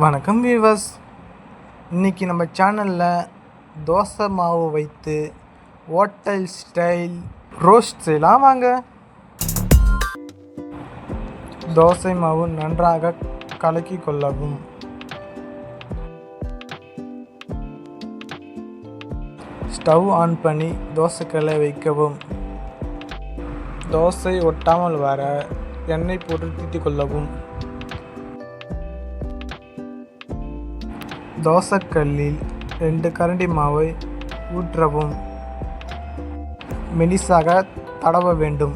வணக்கம் வீவர்ஸ் இன்னைக்கு நம்ம சேனலில் தோசை மாவு வைத்து ஹோட்டல் ஸ்டைல் ரோஸ்ட் செய்யலாம் வாங்க. தோசை மாவு நன்றாக கலக்கி கொள்ளவும். ஸ்டவ் ஆன் பண்ணி தோசைக்கல்லை வைக்கவும். தோசை ஒட்டாமல் வர எண்ணெய் போட்டு தீட்டிக் கொள்ளவும். தோசைக்கல்லில் ரெண்டு கரண்டி மாவை ஊற்றவும். மெலிசாக தடவ வேண்டும்.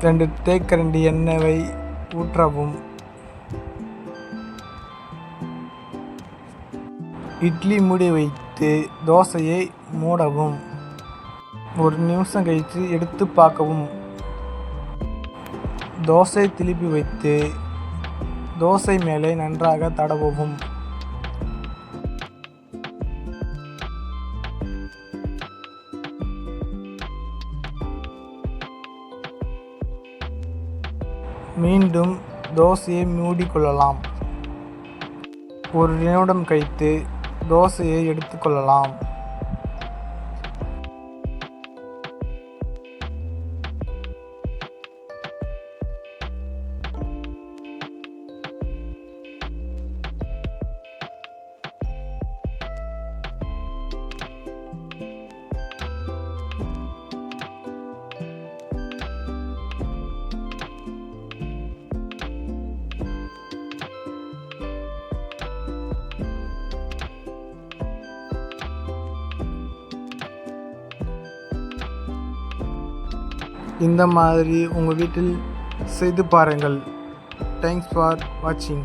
ரெண்டு தேக்கரண்டி எண்ணெயை ஊற்றவும். இட்லி மூடி வைத்து தோசையை மூடவும். ஒரு நிமிஷம் கழித்து எடுத்து பார்க்கவும். தோசை திருப்பி வைத்து தோசை மேலே நன்றாக தடவவும். மீண்டும் தோசையை மூடிக்கொள்ளலாம். ஒரு நிமிடம் கழித்து தோசையை எடுத்துக்கொள்ளலாம். இந்த மாதிரி உங்கள் வீட்டில் செய்து பாருங்கள். தேங்க்ஸ் ஃபார் வாட்சிங்